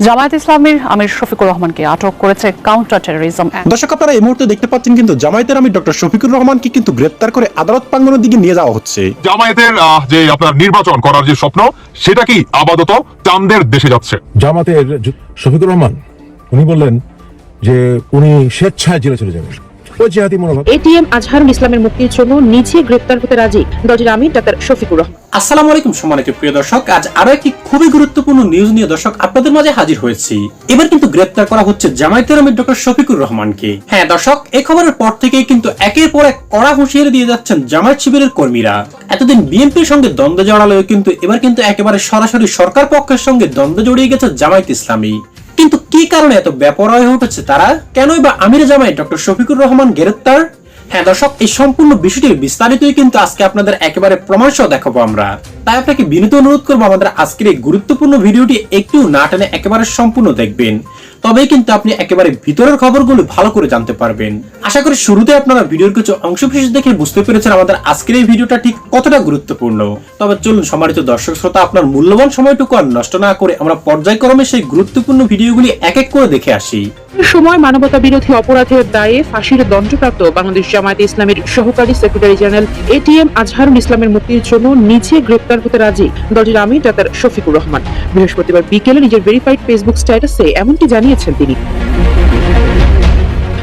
জামায়াত ইসলামীর আমির শফিকুর রহমানকে আটক করেছে কাউন্টার টেরোরিজম দর্শক আপনারা এই মুহূর্তে দেখতে পাচ্ছেন কিন্তু জামায়াতের আমির ডক্টর শফিকুর রহমানকে কিন্তু গ্রেপ্তার করে আদালত প্রাঙ্গণের দিকে নিয়ে যাওয়া হচ্ছে। জামায়াতের আহ, যে আপনার নির্বাচন করার যে স্বপ্ন সেটা কি আপাতত চান্দের দেশে যাচ্ছে? জামাতের শফিকুর রহমান উনি বললেন যে উনি স্বেচ্ছায় জেলে চলে যাবেন। ওই জেহাদি মনোভাব। এটিএম আজহারুল ইসলামের মুক্তির জন্য নিজে গ্রেপ্তার হতে রাজি দলটির আমির ডাক্তার শফিকুর রহমান। আসসালামু আলাইকুম সম্মানিত প্রিয় দর্শক আজ আরও একটি খুবই গুরুত্বপূর্ণ নিউজ নিয়ে দর্শক আপনাদের মাঝে হাজির হয়েছি। এবার কিন্তু গ্রেপ্তার করা হচ্ছে জামায়াতের আমির ডক্টর শফিকুর রহমানকে। হ্যাঁ দর্শক এই খবরের পর থেকেই কিন্তু একের পর এক কড়া হুঁশিয়ারি দিয়ে যাচ্ছেন জামায়াত শিবিরের কর্মীরা। এতদিন বিএনপির সঙ্গে দ্বন্দ্ব জড়ালেও কিন্তু এবার কিন্তু একেবারে সরাসরি সরকার পক্ষের সঙ্গে দ্বন্দ্ব জড়িয়ে গেছে জামায়াত ইসলামী। কিন্তু কি কারণে এত ব্যাপরয় হয়ে উঠেছে তারা? কেনই বা আমির জামাই ডক্টর শফিকুর রহমান গ্রেপ্তার? হ্যাঁ দর্শক, এই সম্পূর্ণ বিষয়টির বিস্তারিতই কিন্তু আজকে আপনাদের একেবারে প্রমাণ সহ দেখাবো আমরা। তাই আপনাকে বিনীত অনুরোধ করব আমাদের আজকের এই গুরুত্বপূর্ণ ভিডিওটি একটু না টেনে একেবারে সম্পূর্ণ দেখবেন। তবেই কিন্তু আপনি একেবারে ভিতরের খবরগুলো ভালো করে জানতে পারবেন। আশা করি শুরুতে আপনারা ভিডিওর কিছু অংশ বিশেষ দেখে বুঝতে পেরেছেন আমাদের আজকের এই ভিডিওটা ঠিক কতটা গুরুত্বপূর্ণ। তবে চলুন, সম্মানিত দর্শক শ্রোতা, আপনার মূল্যবান সময়টুকু আর নষ্ট না করে আমরা পর্যায়ক্রমে সেই গুরুত্বপূর্ণ ভিডিওগুলি এক এক করে দেখে আসি। সময় মানবতা বিরোধী অপরাধের দায়ে ফাঁসির দণ্ডপ্রাপ্ত বাংলাদেশ জামায়াতে ইসলামের সহকারী সেক্রেটারি জেনারেল এটিএম আজহারুল ইসলামের মুক্তির জন্য নিজে গ্রেপ্তার হতে রাজি দলটির আমির ডাক্তার শফিকুর রহমান। বৃহস্পতিবার বিকেলে নিজের ভেরিফাইড ফেসবুক স্ট্যাটাসে এমনটি জানিয়েছেন তিনি।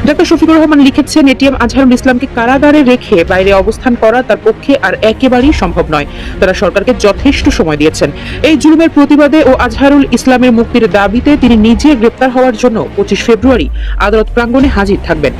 ডাক্তার শফিকুর রহমান লিখেছেন এটিএম আজহারুল ইসলামকে কারাগারে রেখে বাইরে অবস্থান করা তার পক্ষে আর একেবারেই সম্ভব নয়। তারা সরকারকে যথেষ্ট সময় দিয়েছেন। এই জুলুমের প্রতিবাদে ও আজহারুল ইসলামের মুক্তির দাবিতে তিনি নিজে গ্রেপ্তার হওয়ার জন্য পঁচিশ ফেব্রুয়ারি আদালত প্রাঙ্গণে হাজির থাকবেন।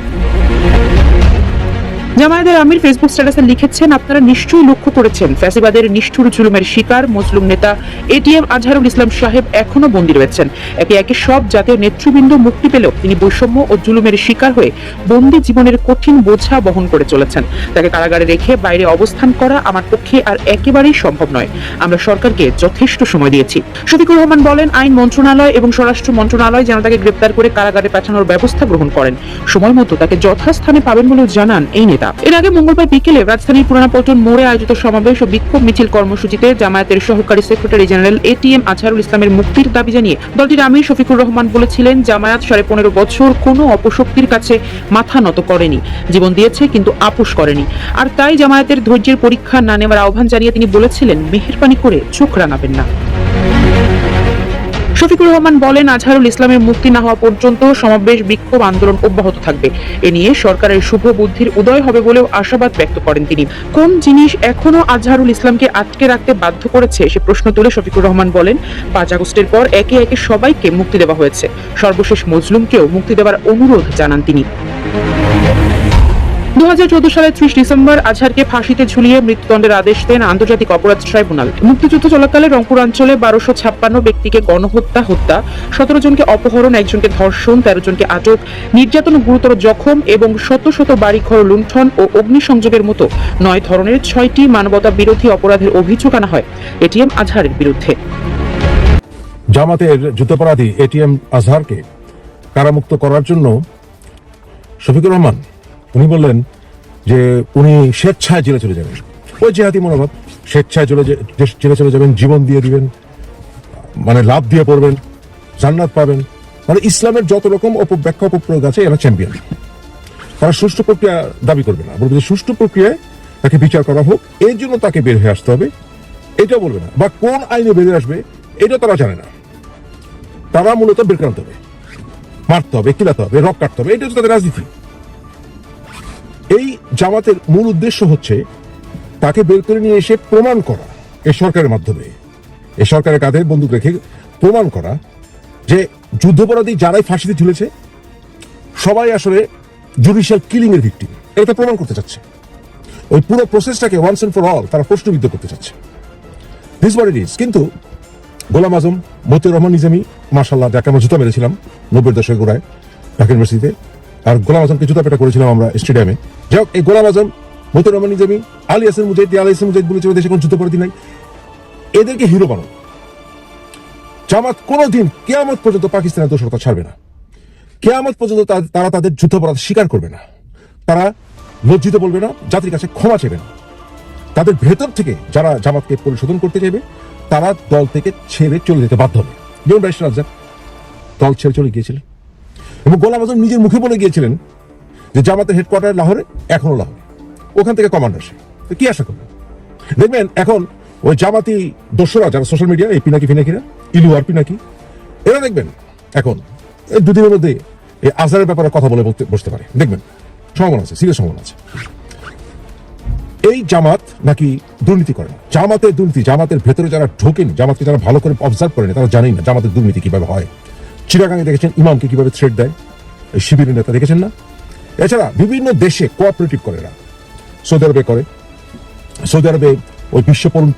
জামায়াতের আমির ফেসবুক স্ট্যাটাসে লিখেছেন, আপনারা নিশ্চয়ই লক্ষ্য করেছেন, ফ্যাসিবাদের নিষ্ঠুর জুলুমের শিকার মজলুম নেতা এটিএম আজহারুল ইসলাম সাহেব এখনও বন্দী রয়েছেন। একে একে সব জাতীয় নেতৃবৃন্দ মুক্তি পেলেও তিনি বৈষম্য ও জুলুমের শিকার হয়ে বন্দী জীবনের কঠিন বোঝা বহন করে চলেছেন। তাকে কারাগারে রেখে বাইরে অবস্থান করা আমার পক্ষে আর একেবারেই সম্ভব নয়। আমরা সরকারকে যথেষ্ট সময় দিয়েছি। শফিকুর রহমান বলেন, আইন মন্ত্রণালয় এবং স্বরাষ্ট্র মন্ত্রণালয় যেন তাকে গ্রেপ্তার করে কারাগারে পাঠানোর ব্যবস্থা গ্রহণ করেন। সময় মতো তাকে যথাস্থানে পাবেন বলেও জানান এই নেতা এর আগে মঙ্গলবার বিকেলে রাজধানীর পুরানা পল্টন মোড়ে আয়োজিত সমাবেশ ও বিক্ষোভ মিছিল কর্মসূচিতে জামায়াতের সহকারী সেক্রেটারি জেনারেল এটিএম আজহারুল ইসলামের মুক্তির দাবি জানিয়ে দলটির আমির শফিকুর রহমান বলেছিলেন, জামায়াত সাড়ে পনেরো বছর কোনো অপশক্তির কাছে মাথা নত করেনি। জীবন দিয়েছে কিন্তু আপোষ করেনি। আর তাই জামায়াতের ধৈর্যের পরীক্ষা না নেওয়ার আহ্বান জানিয়ে তিনি বলেছিলেন, মেহেরবানি করে চোখ রাঙাবেন না। শফিকুর রহমান বলেন, আজহারুল ইসলামের মুক্তি না হওয়া পর্যন্ত সমাবেশ বিক্ষোভ আন্দোলন অব্যাহত থাকবে। এ নিয়ে সরকারের শুভ বুদ্ধির উদয় হবে বলেও আশাবাদ ব্যক্ত করেন তিনি। কোন জিনিস এখনও আজহারুল ইসলামকে আটকে রাখতে বাধ্য করেছে, সে প্রশ্ন তুলে শফিকুর রহমান বলেন, পাঁচ আগস্টের পর একে একে সবাইকে মুক্তি দেওয়া হয়েছে। সর্বশেষ মজলুমকেও মুক্তি দেওয়ার অনুরোধ জানান তিনি। দু সালের ত্রিশ ডিসেম্বর আজহারকে ফাঁসিতে ঝুলিয়ে মৃত্যুদণ্ডের আদেশ দেন আন্তর্জাতিক অপরাধ ট্রাইব্যুনাল। মুক্তিযুদ্ধ চলাকালে রংপুর অঞ্চলে বারোশো ছাপ্পান্ন ব্যক্তিকে গণহত্যা, হত্যা, সতেরো জনকে অপহরণ, একজনকে ধর্ষণ, তেরো জনকে আটক, নির্যাতন গুরুতর জখম এবং শত শত বাড়িঘর লুণ্ঠন ও অগ্নিসংযোগের মতো নয় ধরনের ছয়টি মানবতা বিরোধী অপরাধের অভিযোগ আনা হয় এটিএম আজহারের বিরুদ্ধে। জামাতের যুদ্ধাপরাধী এটিএম আজহারকে কারামুক্ত করার জন্য শফিকুর রহমান উনি বললেন যে উনি স্বেচ্ছায় জেলে চলে যাবেন। ওই জেহাদি মনোভাব, স্বেচ্ছায় চলে জেলে চলে যাবেন, জীবন দিয়ে দিবেন মানে লাভ দিয়ে পড়বেন, জান্নাত পাবেন। মানে ইসলামের যত রকম অপব্যাখ্যা, অপপ্রয়োগ আছে, এরা চ্যাম্পিয়ন তারা সুষ্ঠু প্রক্রিয়া দাবি করবে না। বলবে যে সুষ্ঠু প্রক্রিয়ায় তাকে বিচার করা হোক, এর জন্য তাকে বের হয়ে আসতে হবে। এটা বলবে না। বা কোন আইনে বেরিয়ে আসবে, এটা তারা জানে না। তারা মূলত বের হবে। মারতে হবে, কিলাতে হবে, রক কাটতে হবে। এটা হচ্ছে তাদের রাজনীতি। এই জামাতের মূল উদ্দেশ্য হচ্ছে তাকে বের করে নিয়ে এসে প্রমাণ করা এ সরকারের মাধ্যমে। এ সরকারের কাঁধে বন্দুক রেখে প্রমাণ করা যে যুদ্ধপরাধী যারাই ফাঁসিতে ঝুলেছে, সবাই আসলে জুডিশিয়াল কিলিং এর ভিক্টিম এটা প্রমাণ করতে চাচ্ছে। ওই পুরো প্রসেসটাকে ওয়ান্স এন্ড ফর অল তারা প্রশ্নবিদ্ধ করতে চাচ্ছে। দিস ওয়াট ইট ইজ কিন্তু গোলাম আজম, মতিউর রহমান নিজামী মার্শাল্লাহ যাকে আমরা জুতা মেরেছিলাম নব্বই দশকের গোড়ায়, ঢাকা ইউনিভার্সিটিতে আর গোলাম আজমকে জুতা পেটা করেছিলাম আমরা স্টেডিয়ামে যাই হোক, এই গোলাম আজম মতিউর রহমান নিজামী আলী হাসান মুজাহিদ আলী হাসান মুজাহিদ বলেছিল দেশে কোনো জুতো পরাধী নাই। এদেরকে হিরো বানানো জামাত কোনোদিন কেয়ামত পর্যন্ত পাকিস্তানের দোষরতা ছাড়বে না। কেয়ামত পর্যন্ত তারা তাদের যুদ্ধাপরাধ স্বীকার করবে না। তারা লজ্জিত বলবে না, জাতির কাছে ক্ষমা চেবে না। তাদের ভেতর থেকে যারা জামাতকে পরিশোধন করতে চাইবে, তারা দল থেকে ছেড়ে চলে যেতে বাধ্য হবে। যেমন ব্যারিস্টার রাজ্জাক দল ছেড়ে চলে গিয়েছিলেন এবং গোলাম আজম নিজের মুখে বলে গিয়েছিলেন যে জামাতের হেডকোয়ার্টার লাহোরে এখনও লাহোরে। ওখান থেকে কমান্ড আসে। কি আশা করবেন? দেখবেন এখন ওই জামাতি দোসরা, যারা সোশ্যাল মিডিয়া এই পিনাকি ফিনাকিরা ইলু আর পিনাকি এরা দেখবেন এখন দুদিনের মধ্যে এই আজহারের ব্যাপারে কথা বলে বসতে পারে। দেখবেন সম্ভাবনা আছে সিরিয়াস সম্ভাবনা আছে। এই জামাত নাকি দুর্নীতি করে না? জামাতের দুর্নীতি, জামাতের ভেতরে যারা ঢোকেনি, জামাতকে যারা ভালো করে অবজার্ভ করেনি, তারা জানেই না জামাতের দুর্নীতি কীভাবে হয়। চিরাগাঙ্গে দেখেছেন, ইমামকে কীভাবে থ্রেড দেয়? শিবিরের নেতা দেখেছেন না? এছাড়া বিভিন্ন দেশে কোঅপারেটিভ করে এরা। সৌদি আরবে করে। সৌদি আরবে ওই বিশ্ব তরুণ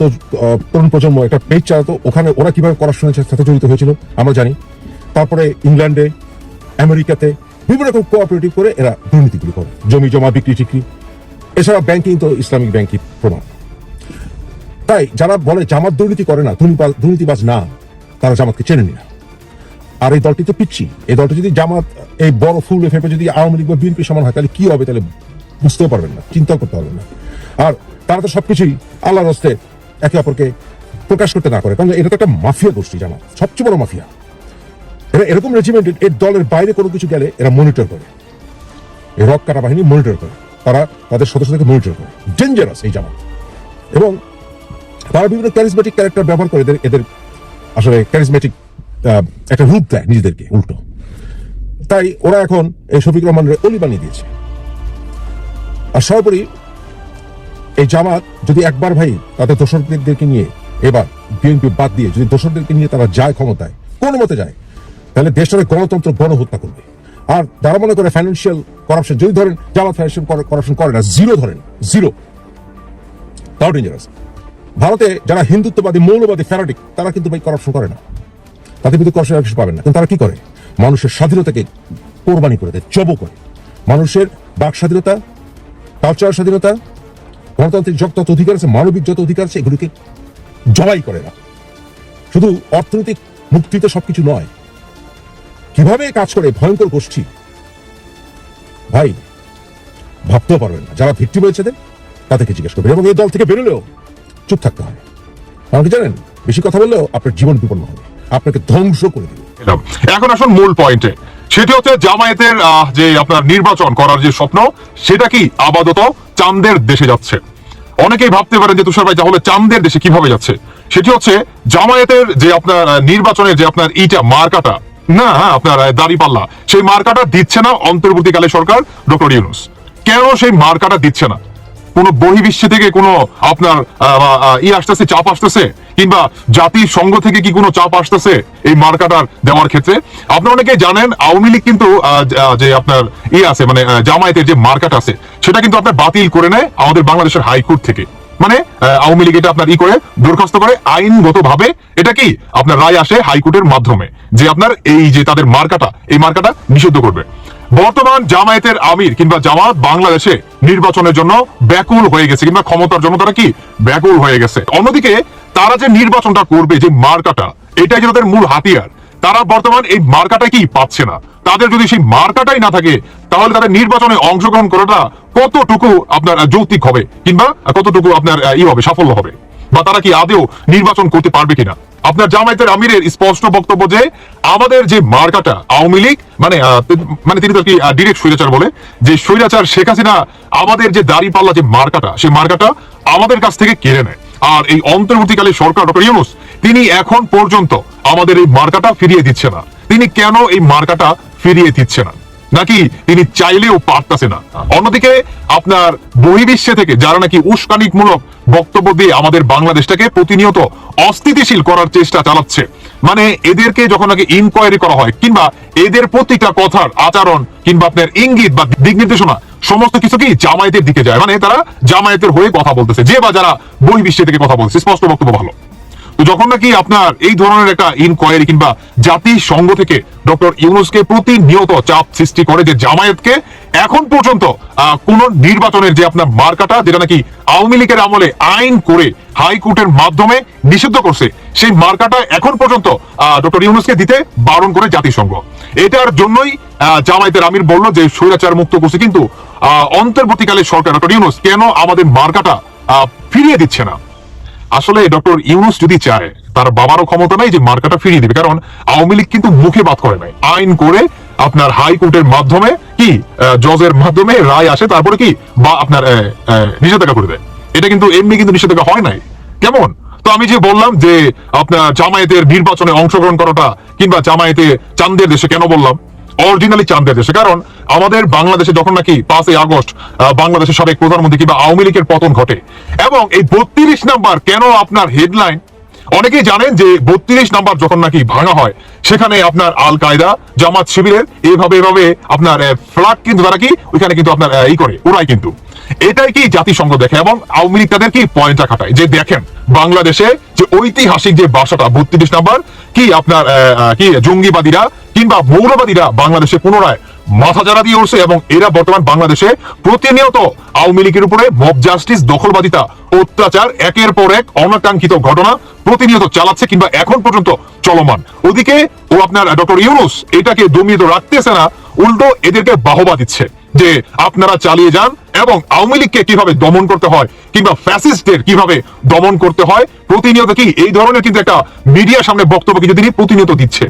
তরুণ প্রজন্ম একটা পেজ চালাতো। ওখানে ওরা কীভাবে করাপশনের সাথে জড়িত হয়েছিল, আমরা জানি। তারপরে ইংল্যান্ডে, আমেরিকাতে বিভিন্ন রকম কোঅপারেটিভ করে এরা দুর্নীতিগুলি করে। জমি, জমা, বিক্রি, টিক্রি। এছাড়া ব্যাংকিং তো ইসলামিক ব্যাংকিং প্রমাণ তাই যারা বলে জামাত দুর্নীতি করে না দুর্নীতিবাজ দুর্নীতিবাজ না, তারা জামাতকে চেনেনি না। আর এই দলটি তো পিচ্ছি। এই দলটি যদি জামাত, এই বড় ফুল ফেপে যদি আওয়ামী লীগ বা বিএনপি সমান হয়, তাহলে কি হবে তাহলে বুঝতেও পারবেন না, চিন্তাও করতে পারবেন না। আর তারা তো সবকিছুই আল্লাহর হস্তে একে অপরকে প্রকাশ করতে না করে। কারণ এটা তো একটা মাফিয়া গোষ্ঠী জামাত, সবচেয়ে বড় মাফিয়া। এরা এরকম রেজিমেন্টেড এর দলের বাইরে কোনো কিছু গেলে এরা মনিটর করে। এই রক কাটা বাহিনী মনিটর করে। তারা তাদের সদস্যদেরকে মনিটর করে। ডেঞ্জারাস এই জামাত। এবং তারা বিভিন্ন ক্যারিসমেটিক ক্যারেক্টার ব্যবহার করে এদের এদের আসলে ক্যারিসমেটিক একটা রূপ দেয় নিজেদেরকে, উল্টো। তাই ওরা এখন এই শফিক রহমানের অলি বানিয়ে দিয়েছে। আর সর্বোপরি এই জামাত যদি একবার ভাই তাদের দোসরদেরকে নিয়ে এবার বিএনপি বাদ দিয়ে যদি দোসরদেরকে নিয়ে তারা যায় ক্ষমতায়, কোন মতে যায়, তাহলে দেশটাকে গণতন্ত্র গণহত্যা করবে। আর যারা মনে করে ফাইন্যান্সিয়াল করাপশন যদি ধরেন জামাত ফাইন্যান্সিয়াল করাপশন করে না জিরো ধরেন জিরো তাও ডেঞ্জারাস ভারতে যারা হিন্দুত্ববাদী, মৌলবাদী ফ্যারাটিক তারা কিন্তু ভাই করাপশন করে না। তাদের বিরুদ্ধে করাপশন কিছু পাবেন না। কিন্তু তারা কি করে? মানুষের স্বাধীনতাকে কোরবানি করে দেয়, জব করে। মানুষের বাক স্বাধীনতা কালচার স্বাধীনতা, গণতান্ত্রিক যত অধিকার আছে, মানবিক যত অধিকার আছে, এগুলিকে জবাই করে না। শুধু অর্থনৈতিক মুক্তিতে সবকিছু নয়। কীভাবে কাজ করে? ভয়ঙ্কর গোষ্ঠী। ভাই, ভাবতেও পারবেন না। যারা ভিত্তি হয়েছে তাদেরকে জিজ্ঞেস করবেন। এবং এই দল থেকে বেরোলেও চুপ থাকতে হয়। কারণ কি জানেন? বেশি কথা বললেও আপনার জীবন বিপন্ন হবে। আপনাকে ধ্বংস করে দেবে। এখন আসুন মূল পয়েন্টে সেটি হচ্ছে জামায়াতের যে আপনার নির্বাচন করার যে স্বপ্ন সেটা কি আপাতত চাঁদের দেশে যাচ্ছে? অনেকেই ভাবতে পারেন যে তুষার ভাই তাহলে চাঁদের দেশে কীভাবে যাচ্ছে? সেটি হচ্ছে জামায়াতের যে আপনার নির্বাচনের যে আপনার ইটা মার্কাটা না হ্যাঁ, আপনার দাঁড়িপাল্লা সেই মার্কাটা দিচ্ছে না অন্তর্বর্তীকালে সরকার ডক্টর ইউনুস। কেন সেই মার্কাটা দিচ্ছে না? কোন বহির্বিশ্ব থেকে কোনো আপনার ই আসতেছে, চাপ আসতেছে? কিংবা জাতির সংঘ থেকে কি কোনো চাপ আসতেছে এই মার্কাটার দেওয়ার ক্ষেত্রে? আপনারা অনেকে জানেন, আওয়ামী লীগ কিন্তু যে আপনার ই আছে মানে জামায়াতের যে মার্কাট আছে, সেটা কিন্তু আপনার বাতিল করে নেয় আমাদের বাংলাদেশের হাইকোর্ট থেকে। মানে আওয়ামী লীগ এটা আপনার ই করে, দরখাস্ত করে আইনগত ভাবে এটা কি আপনার রায় আসে হাইকোর্টের মাধ্যমে, যে আপনার এই যে তাদের মার্কাটা, এই মার্কাটা নিষিদ্ধ করবে। বর্তমান জামায়াতের আমির কিংবা জামাত বাংলাদেশে নির্বাচনের জন্য ব্যাকুল হয়ে গেছে কিংবা ক্ষমতার জন্য তারা কি ব্যাকুল হয়ে গেছে। অন্যদিকে তারা যে নির্বাচনটা করবে, যে মার্কাটা এটাই যে তাদের মূল হাতিয়ার। তারা বর্তমান এই মার্কাটা কি পাচ্ছে না? তাদের যদি সেই মার্কাটাই না থাকে, তাহলে তাদের নির্বাচনে অংশগ্রহণ করাটা কতটুকু আপনার যৌক্তিক হবে কিংবা কতটুকু আপনার ই হবে, সাফল্য হবে? বা তারা কি আদেও নির্বাচন করতে পারবে কিনা? আপনার জামায়াতের আমিরের স্পষ্ট বক্তব্য যে, আমাদের যে মার্কাটা আওয়ামী লীগ মানে মানে তিনি তো কি ডিরেক্ট স্বৈরাচার বলে, যে স্বৈরাচার শেখ হাসিনা আমাদের যে দাড়ি পাল্লা যে মার্কাটা, সেই মার্কাটা আমাদের কাছ থেকে কেড়ে নেয়। আর এই অন্তর্বর্তীকালে সরকার ডক্টর ইউনুস, তিনি এখন পর্যন্ত আমাদের এই মার্কাটা ফিরিয়ে দিচ্ছে না। তিনি কেন এই মার্কাটা ফিরিয়ে দিচ্ছে না? নাকি তিনি চাইলেও পারতাছে না? অন্যদিকে আপনার বহির্বিশ্বে থেকে যারা নাকি উস্কানিকমূলক বক্তব্য দিয়ে আমাদের বাংলাদেশটাকে প্রতিনিয়ত অস্থিতিশীল করার চেষ্টা চালাচ্ছে মানে এদেরকে যখন নাকি ইনকোয়ারি করা হয়, কিংবা এদের প্রতিটা কথার আচরণ, কিংবা আপনার ইঙ্গিত বা দিক নির্দেশনা, সমস্ত কিছু কি জামায়াতের দিকে যায়? মানে তারা জামায়াতের হয়ে কথা বলতেছে, যে বা যারা বহির্বিশ্বে থেকে কথা বলছে স্পষ্ট বক্তব্য ভালো। তো যখন নাকি আপনার এই ধরনের একটা ইনকোয়ারি কিংবা জাতিসংঘ থেকে ডক্টর ইউনুসকে প্রতিনিয়ত চাপ সৃষ্টি করে যে জামায়াতকে এখন পর্যন্ত কোন নির্বাচনের যে আপনার মার্কাটা, যেটা নাকি আওয়ামী লীগের আমলে আইন করে হাইকোর্টের মাধ্যমে নিষিদ্ধ করছে, সেই মার্কাটা এখন পর্যন্ত ডক্টর ইউনুসকে দিতে বারণ করে জাতিসংঘ। এটার জন্যই জামায়াতের আমির বলল যে স্বৈরাচার মুক্ত করছে, কিন্তু অন্তর্বর্তীকালে সরকার ডক্টর ইউনুস কেন আমাদের মার্কাটা ফিরিয়ে দিচ্ছে না? আসলে ডক্টর ইউনুস যদি চায়, তার বাবারও ক্ষমতা নাই যে মার্কাটা ফিরিয়ে দিবে, কারণ আওয়ামী লীগ কিন্তু মুখে বাদ করে নাই। আইন করে আপনার হাইকোর্টের মাধ্যমে কি জজের মাধ্যমে রায় আসে, তারপরে কি, বা আপনার নিষেধাজ্ঞা করে দেয়। এটা কিন্তু এমনি কিন্তু নিষেধাজ্ঞা হয় নাই। কেমন? তো আমি যে বললাম যে আপনার জামায়াতের নির্বাচনে অংশগ্রহণ করাটা কিংবা জামায়াতে চান্দের দেশে কেন বললাম? অরিজিনালি চান্দের দেশে কারণ আমাদের বাংলাদেশে যখন নাকি পাঁচই আগস্ট বাংলাদেশের সাবেক প্রধানমন্ত্রী কিংবা আওয়ামী লীগের পতন ঘটে, এবং এই বত্রিশ নাম্বার কেন আপনার হেডলাইন অনেকেই জানেন যে বত্রিশ নাম্বার যখন নাকি ভাঙা হয়, সেখানে আপনার আল কায়দা, জামাত শিবিরের, এইভাবে এভাবে আপনার ফ্ল্যাগ কিন্তু তারা কি, ওইখানে কিন্তু আপনার এই করে ওরাই কিন্তু। এটাই কি জাতিসংঘ দেখে, এবং আওয়ামী লীগ তাদের কি পয়েন্টটা খাটায়? যে দেখেন, বাংলাদেশে যে ঐতিহাসিক যে বাসাটা, বত্রিশ নাম্বার, কি আপনার কি জঙ্গিবাদীরা কিংবা মৌলবাদীরা বাংলাদেশে পুনরায় মাথা যারা দিয়ে উঠছে এবং এরা বর্তমান বাংলাদেশে প্রতিনিয়ত আওয়ামী লীগের উপরে মব জাস্টিস, দখলবাদিতা, অত্যাচার, একের পর এক অনাকাঙ্ক্ষিত ঘটনা প্রতিনিয়ত চালাচ্ছে কিংবা এখন পর্যন্ত চলমান। ওদিকে ও আপনার ডক্টর ইউনুস এটাকে দমিয়ে তো রাখতেছে না, উল্টো এদেরকে বাহবা দিচ্ছে যে আপনারা চালিয়ে যান এবং আওয়ামী লীগকে কীভাবে দমন করতে হয় কিংবা ফ্যাসিস্টদের কীভাবে দমন করতে হয়, প্রতিনিয়ত কি এই ধরনের কিন্তু একটা মিডিয়ার সামনে বক্তব্য কিন্তু তিনি প্রতিনিয়ত দিচ্ছে।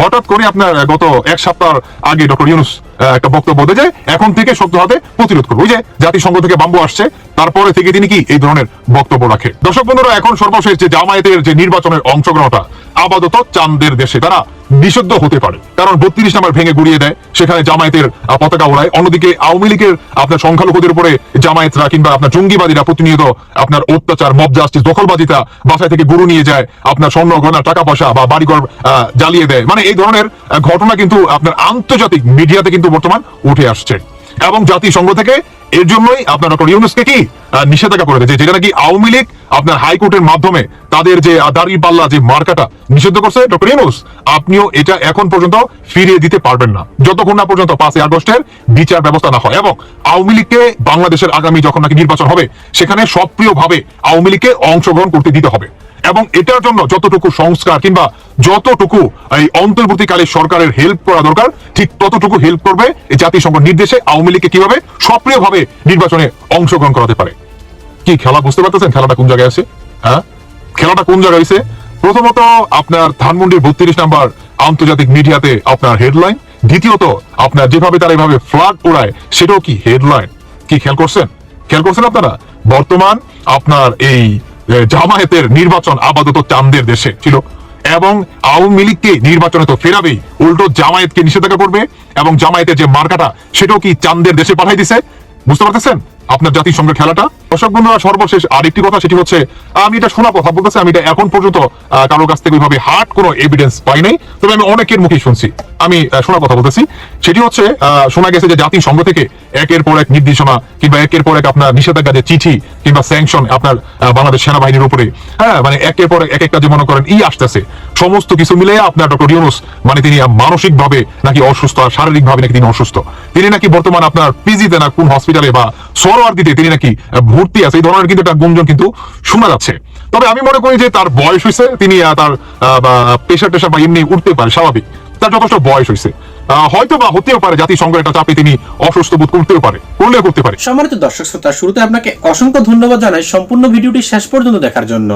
হঠাৎ করে আপনার গত এক সপ্তাহ আগে ডক্টর ইউনুস একটা বক্তব্য দেয় যে, এখন থেকে শক্ত হাতে প্রতিরোধ করব। যে, জাতিসংঘ থেকে বাম্বু আসছে, তারপরে থেকে তিনি কি এই ধরনের বক্তব্য রাখে? দর্শক বন্ধুরা, এখন সর্বশেষ যে জামায়াতের যে নির্বাচনের অংশগ্রহণটা আপাতত চান্দের দেশে তারা নিষিদ্ধ হতে পারে। কারণ বত্রিশ নাম্বার ভেঙে গুড়িয়ে দেয়, সেখানে জামায়াতের পতাকা ওড়ায়। অন্যদিকে আওয়ামী লীগের আপনার সংখ্যালঘুদের উপরে জামায়াতরা কিংবা আপনার জঙ্গিবাদীরা প্রতিনিয়ত আপনার অত্যাচার, মব জাস্টিস দখলবাদিতা বাসায় থেকে গরু নিয়ে যায়, আপনার স্বর্ণ গয়না টাকা পয়সা বা বাড়িঘর জ্বালিয়ে দেয়। মানে এই ধরনের ঘটনা কিন্তু আপনার আন্তর্জাতিক মিডিয়াতে কিন্তু বর্তমান উঠে আসছে। এবং জাতিসংঘ থেকে এর জন্যই আপনার ডক্টর ইউনুসকে কি নিষেধাজ্ঞা করে দিয়েছে যেটা নাকি আওয়ামী লীগ আপনার হাইকোর্টের মাধ্যমে তাদের যে আহ, পাল্লা যে মার্কাটা নিষিদ্ধ করছে। ডক্টর ইউনুস আপনিও এটা এখন পর্যন্ত ফিরিয়ে দিতে পারবেন না। যতক্ষণ না পর্যন্ত পাঁচই আগস্টের বিচার ব্যবস্থা না হয়। এবং আওয়ামী লীগকে বাংলাদেশের আগামী যখন নাকি নির্বাচন হবে সেখানে সক্রিয়ভাবে আওয়ামী লীগকে অংশগ্রহণ করতে দিতে হবে। এবং এটার জন্য যতটুকু সংস্কার কিংবা যতটুকু এই অন্তর্বর্তীকালে সরকারের হেল্প করা দরকার ঠিক ততটুকু হেল্প করবে এই জাতিসংঘ নির্দেশে আওয়ামী লীগকে কীভাবে সক্রিয়ভাবে নির্বাচনে অংশগ্রহণ করাতে পারে। কি, খেলা বুঝতে পারতেছেন খেলাটা কোন জায়গায় আছে? হ্যাঁ? খেলাটা কোন জায়গায় হয়েছে প্রথমত আপনার ধানমন্ডির বত্রিশ নাম্বার আন্তর্জাতিক মিডিয়াতে আপনার হেডলাইন। দ্বিতীয়ত, আপনার যেভাবে তারা এভাবে ফ্ল্যাগ ওড়ায় সেটাও কি হেডলাইন? কি খেয়াল করছেন? খেয়াল করছেন আপনারা? বর্তমান আপনার এই জামায়াতের নির্বাচন আপাতত চান্দের দেশে ছিল। এবং আওয়ামী লীগকে নির্বাচনে তো ফেরাবেই। উল্টো জামায়াতকে নিষেধাজ্ঞা করবে এবং জামায়াতের যে মার্কাটা, সেটাও কি চান্দের দেশে পাঠাই দিছে? বুঝতে পারতেছেন আপনার জাতিসংঘের খেলাটা? দর্শক বন্ধুরা সর্বশেষ আরেকটি কথা সেটি হচ্ছে আমি এটা শোনা কথা বলতেছি আমি এটা এখন পর্যন্ত কারোর কাছ থেকে ওইভাবে হার্ড কোনো এভিডেন্স পাই নাই। তবে আমি অনেকের মুখেই শুনছি। আমি শোনা কথা বলতেছি। সেটি হচ্ছে শোনা গেছে যে জাতিসংঘ থেকে একের পর এক নির্দেশনা কিংবা একের পর এক আপনার নিষেধাজ্ঞা যে চিঠি কিংবা স্যাংশন আপনার বাংলাদেশ সেনাবাহিনীর উপরে হ্যাঁ মানে একের পর এক একটা যে মনে করেন ই আসতেছে। সমস্ত কিছু মিলে আপনার ডক্টর ইউনুস মানে তিনি মানসিক ভাবে নাকি অসুস্থ আর শারীরিক ভাবে নাকি তিনি অসুস্থ। তিনি নাকি বর্তমান আপনার পিজিতে না কোন হসপিটালে বা সরোয়ার দিতে তিনি নাকি আহ, ভর্তি আছে, এই ধরনের কিন্তু একটা গুঞ্জন কিন্তু শোনা যাচ্ছে। তবে আমি মনে করি যে তার বয়স হয়েছে তিনি তার প্রেশার টেশার বা এমনি উঠতে পারে, স্বাভাবিক। তার যথেষ্ট বয়স হয়েছে হয়তো বা হতেও পারে একটা চাপে তিনি অসুস্থ বোধ করতেও পারে করতে পারে। সম্মানিত দর্শক শ্রোতা, শুরুতে আপনাকে অসংখ্য ধন্যবাদ জানাই সম্পূর্ণ ভিডিওটি শেষ পর্যন্ত দেখার জন্য।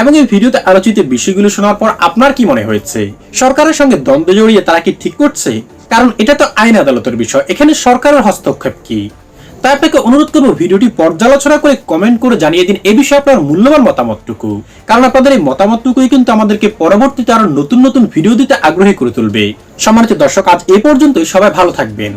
এবং এই ভিডিওতে আলোচিত বিষয়গুলো শোনার পর আপনার কি মনে হয়েছে? সরকারের সঙ্গে দ্বন্দ্ব জড়িয়ে তারা কি ঠিক করছে? কারণ এটা তো আইন আদালতের বিষয়, এখানে সরকারের হস্তক্ষেপ কি? তাই আপনাকে অনুরোধ করব ভিডিওটি পর্যালোচনা করে কমেন্ট করে জানিয়ে দিন, এ বিষয়ে আপনার মূল্যবান মতামতটুকু। কারণ আপনাদের এই মতামতটুকুই কিন্তু আমাদেরকে পরবর্তীতে আরও নতুন নতুন ভিডিও দিতে আগ্রহী করে তুলবে। সম্মানিত দর্শক, আজ এ পর্যন্তই। সবাই ভালো থাকবেন।